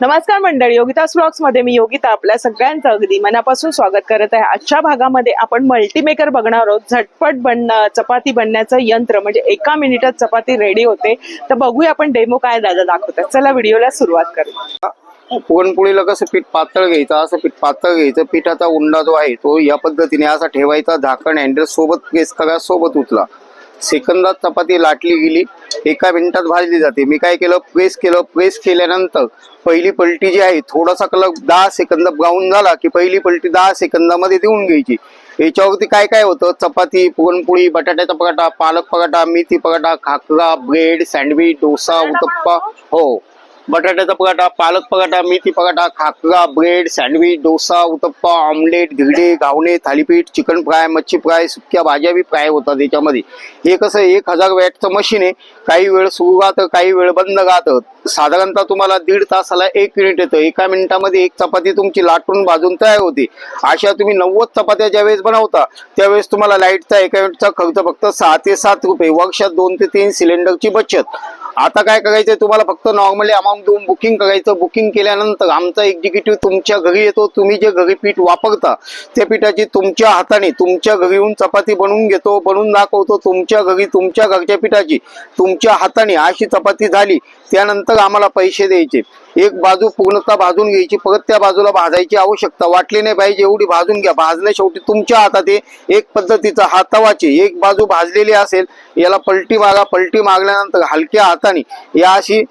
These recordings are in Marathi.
नमस्कार मंडळी योगिता ब्लॉग्समध्ये मी योगिता आपल्या सगळ्यांचं अगदी मनापासून स्वागत करत आहे. आजच्या भागामध्ये आपण मल्टीमेकर बघणार आहोत. झटपट बन चपाती बनण्याचं यंत्र म्हणजे एका मिनिटात चपाती रेडी होते. तर बघूया आपण डेमो काय दादा दाखवतात. चला व्हिडिओला सुरुवात करू. पुरणपोळीला कसं पीठ पातळ घ्यायचं असं पीठ पातळ घ्यायचं. पिठाचा उंडा जो आहे तो या पद्धतीने असा ठेवायचा. झाकण हँडल सोबत केस सगळ्या सोबत उचला. सेकंदात चपाती लाटली गेली एका मिनिटात भाजली जाते. मी काय केलं? प्रेस केलं. प्रेस केल्यानंतर पहिली पलटी जी आहे थोडासा कलर दहा सेकंद ब्राऊन झाला की पहिली पलटी दहा सेकंदामध्ये देऊन घ्यायची. याच्यावरती काय काय होतं? चपाती पुरणपोळी बटाट्याचा पराठा पालक पराठा मेथी पराठा खाकरा ब्रेड सँडविच डोसा उत्तप्पा हो. बटाट्याचा paratha palak paratha methi paratha khakhra bread sandwich dosa uttappa omelette धिरडे घावणे थालीपीठ चिकन फ्राय मच्छी फ्राय सुक्या भाज्या बी फ्राय होतात याच्यामध्ये. हे कसं एक हजार वॅटचं मशीन आहे. काही वेळ सुरू राहतं काही वेळ बंद राहतं. साधारणतः तुम्हाला दीड तासाला एक मिनिट येतं. एका मिनिटामध्ये एक चपाती तुमची लाटून भाजून तयार होते. अशा तुम्ही नव्वद चपात्या ज्यावेळेस बनवता त्यावेळेस तुम्हाला लाईटचा एका मिनिटचा खर्च फक्त सहा ते सात रुपये. वर्षात दोन ते तीन सिलेंडरची बचत. आता काय करायचंय तुम्हाला फक्त नॉर्मली अमाऊंट देऊन बुकिंग करायचं. बुकिंग केल्यानंतर आमचा एक्झिक्युटिव्ह तुमच्या घरी येतो. तुम्ही जे घरी पीठ वापरता त्या पिठाची तुमच्या हाताने तुमच्या घरी येऊन चपाती बनवून घेतो बनवून दाखवतो. तुमच्या घरी तुमच्या घरच्या पिठाची तुमच्या हाताने अशी चपाती झाली त्यानंतर आम्हाला पैसे द्यायचे. एक बाजू पूर्णतः भाजून घ्यायची परत त्या बाजूला भाजायची आवश्यकता वाटली नाही पाहिजे एवढी भाजून घ्या. भाजण्या शेवटी तुमच्या हातात आहे एक पद्धतीचा हातावाची एक बाजू भाजलेली असेल याला पलटी मागा पलटी मागल्यानंतर हलक्या हाताने या अशी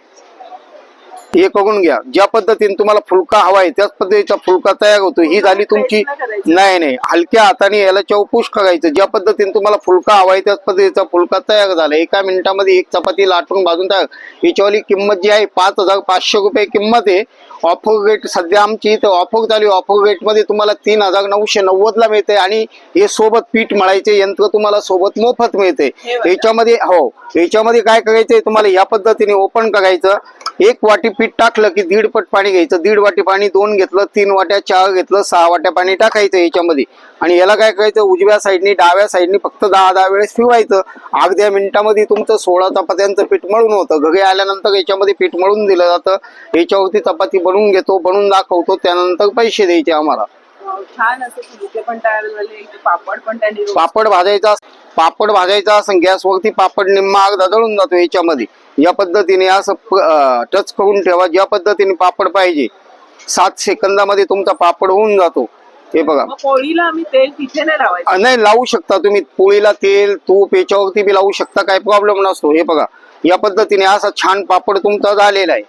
हे करून घ्या. ज्या पद्धतीने तुम्हाला फुलका हवाय त्याच पद्धतीचा फुलका तयार होतो. ही झाली तुमची नाही नाही. हलक्या हाताने याला चौपुश करायचं ज्या पद्धतीने तुम्हाला फुलका हवाय त्याच पद्धतीचा फुलका तयार झाला. एका मिनिटामध्ये एक चपाती लाटून भाजून तयार याच्यावाली किंमत जी आहे पाच हजार पाचशे रुपये किंमत आहे. ऑफर रेट सध्या आमची इथं ऑफर चालू ऑफर रेटमध्ये तुम्हाला तीन हजार नऊशे नव्वद ला मिळते आणि हे सोबत पीठ मळायचे यंत्र तुम्हाला सोबत मोफत मिळते. याच्यामध्ये हो. याच्यामध्ये काय करायचंय तुम्हाला या पद्धतीने ओपन करायचं. एक वाटी पीठ टाकलं की दीड पट पाणी घ्यायचं. दीड वाटी पाणी दोन घेतलं तीन वाट्या चार घेतलं सहा वाट्या पाणी टाकायचं याच्यामध्ये. आणि याला काय करायचं? उजव्या साईडनी डाव्या साईडनी फक्त दहा दहा वेळेस फिरवायचं. अर्ध्या मिनिटामध्ये तुमचं सोळा चपात्यांचं पीठ मळून होतं. घरी आल्यानंतर याच्यामध्ये पीठ मळून दिलं जातं. याच्यावरती चपाती बनवून घेतो बनवून दाखवतो. त्यानंतर पैसे द्यायचे आम्हाला. छान असं फुलके पण तयार झाले इथे पापड पण त्यांनी पापड भाजायचा पापड भाजायचा असं गॅसवरती पापड निम्मा अर्धा जळून जातो याच्यामध्ये. या पद्धतीने असं टच करून ठेवा. ज्या पद्धतीने पापड पाहिजे सात सेकंदामध्ये तुमचा पापड होऊन जातो. हे बघा. पोळीला आम्ही तेल तिथे नाही लावायचं. नाही लावू शकता तुम्ही. पोळीला तेल तूप याच्यावरती बी लावू शकता. काही प्रॉब्लेम नसतो. हे बघा. या पद्धतीने असा छान पापड तुमचा झालेला आहे.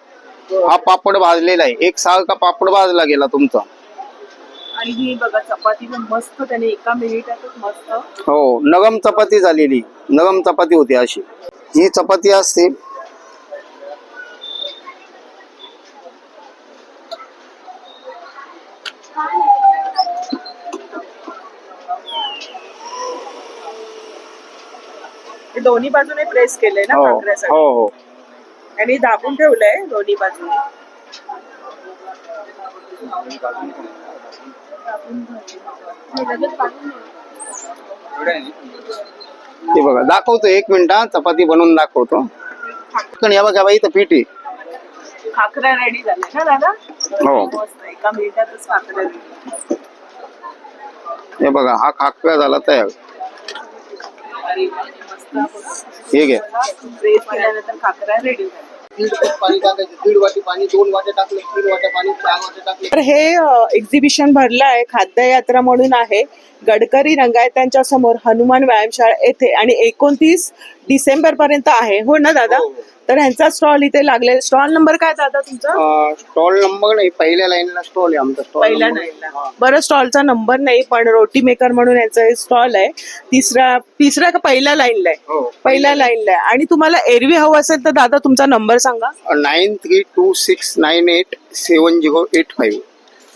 हा पापड भाजलेला आहे. एक सारखा पापड भाजला गेला तुमचा. आणि ही बघा चपाती पण मस्त त्याने एका मिनिटातच मस्त. हो नरम चपाती झालेली. नरम चपाती होती अशी. ही चपाती असते हे दोन्ही बाजूने प्रेस केलंय ना हो हो हो. आणि दाबून ठेवलंय दोन्ही बाजूने. ते बघा दाखवतो एक मिनिट चपाती बनवून दाखवतो. पण या बघा बाई इथं पीठ खाकरा रेडी झाले ना दादा? हो. मस्त एका मिनिटातच खाकरा ready. हे बघा हा खाकरा झाला तयार. हे घ्या तर हे एक्झिबिशन भरलं आहे खाद्ययात्रा म्हणून आहे. गडकरी रंगायतांच्या समोर हनुमान व्यायामशाळा येथे. आणि एकोणतीस डिसेंबर पर्यंत आहे. हो ना दादा? हो, हो. तर ह्यांचा स्टॉल इथे लागले स्टॉल नंबर काय दादा तुमचा? स्टॉल नंबर नाही पहिल्या लाईनला स्टॉल आहे आमचा. स्टॉल पहिल्या लाईनला. बरं स्टॉलचा नंबर नाही पण रोटी मेकर म्हणून यांचा स्टॉल आहे. तिसरा तिसरा का पहिल्या लाईनला आहे? हो. पहिल्या लाईनला आहे. आणि तुम्हाला एरवी हवं असेल तर दादा तुमचा नंबर सांगा. Nine three two six nine eight seven zero eight five.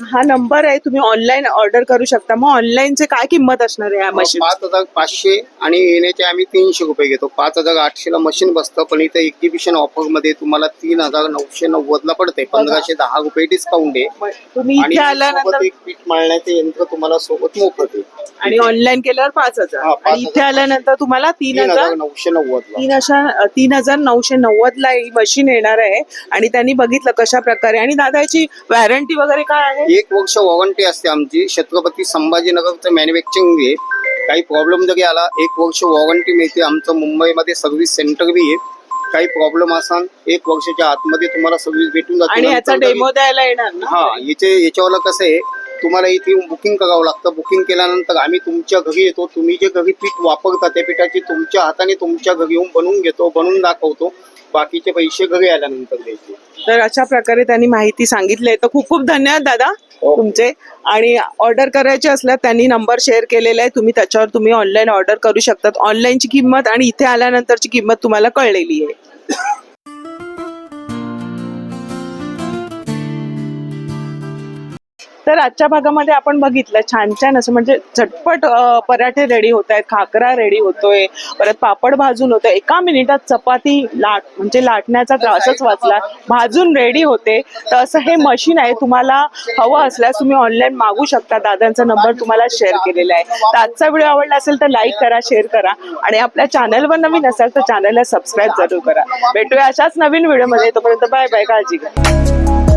हा नंबर आहे तुम्ही ऑनलाईन ऑर्डर करू शकता. मग ऑनलाईनचे काय किंमत असणार आहे या मशीन पाच हजार पाचशे आणि येण्याचे आम्ही तीनशे रुपये घेतो. पाच हजार आठशेला मशीन बसतं पण इथं एक्झिबिशन ऑफरमध्ये तुम्हाला तीन हजार नऊशे नव्वद ला पडते पंधराशे दहा रुपये डिस्काउंट आहे. तुम्ही आणि इथे सोबत आल्यानंतर एक पीठ मळण्याचे यंत्र तुम्हाला सोबत मोफत आहे. आणि ऑनलाईन केल्यावर पाच हजार. पाच आणि इथे हजार. आल्यानंतर तुम्हाला तीन तीन हजार हजार नऊशे नव्वद ला तीन अशा तीन हजार नऊशे नव्वद ला ही मशीन येणार आहे. आणि त्यांनी बघितलं कशा प्रकारे आणि दादा याची वॉरंटी वगैरे काय आहे? एक वर्ष वॉरंटी असते आमची. छत्रपती संभाजीनगरचं मॅन्युफॅक्चरिंग आहे. काही प्रॉब्लेम जरी आला एक वर्ष वॉरंटी मिळते आमचं. मुंबईमध्ये सर्व्हिस सेंटर बी आहे. काही प्रॉब्लेम असाल एक वर्षाच्या आतमध्ये तुम्हाला सर्व्हिस भेटून जाते डेमो द्यायला येणार हा याचे याच्यावाला कसं आहे तुम्हाला इथे बुकिंग करावं लागतं. बुकिंग केल्यानंतर आम्ही तुमच्या घरी येतो. तुम्ही जे घरी पीठ वापरता त्या पिठाची तुमच्या हाताने तुमच्या घरी येऊन बनवून घेतो बनवून दाखवतो. बाकीचे पैसे घरी आल्यानंतर द्यायचे. तर अशा प्रकारे त्यांनी माहिती सांगितली. तर खूप खूप धन्यवाद दादा हो. तुमचे. आणि ऑर्डर करायचे असल्यास त्यांनी नंबर शेअर केलेला आहे. तुम्ही त्याच्यावर तुम्ही ऑनलाईन ऑर्डर करू शकतात. ऑनलाईनची किंमत आणि इथे आल्यानंतरची किंमत तुम्हाला कळलेली आहे. तर आजच्या भागामध्ये आपण बघितलं छान छान असं म्हणजे झटपट पराठे रेडी होत आहेत खाकरा रेडी होतोय परत पापड भाजून होतोय. एका मिनिटात चपाती लाट म्हणजे लाटण्याचा त्रासच वाचला. भाजून रेडी होते. तर असं हे मशीन आहे. तुम्हाला हवं असल्यास तुम्ही ऑनलाईन मागू शकता. दादांचा नंबर तुम्हाला शेअर केलेला आहे. तर आजचा व्हिडिओ आवडला असेल तर लाईक करा शेअर करा. आणि आपल्या चॅनलवर नवीन असाल तर चॅनलला सबस्क्राईब जरूर करा. भेटूया अशाच नवीन व्हिडिओमध्ये तोपर्यंत बाय बाय काळजी घ्या.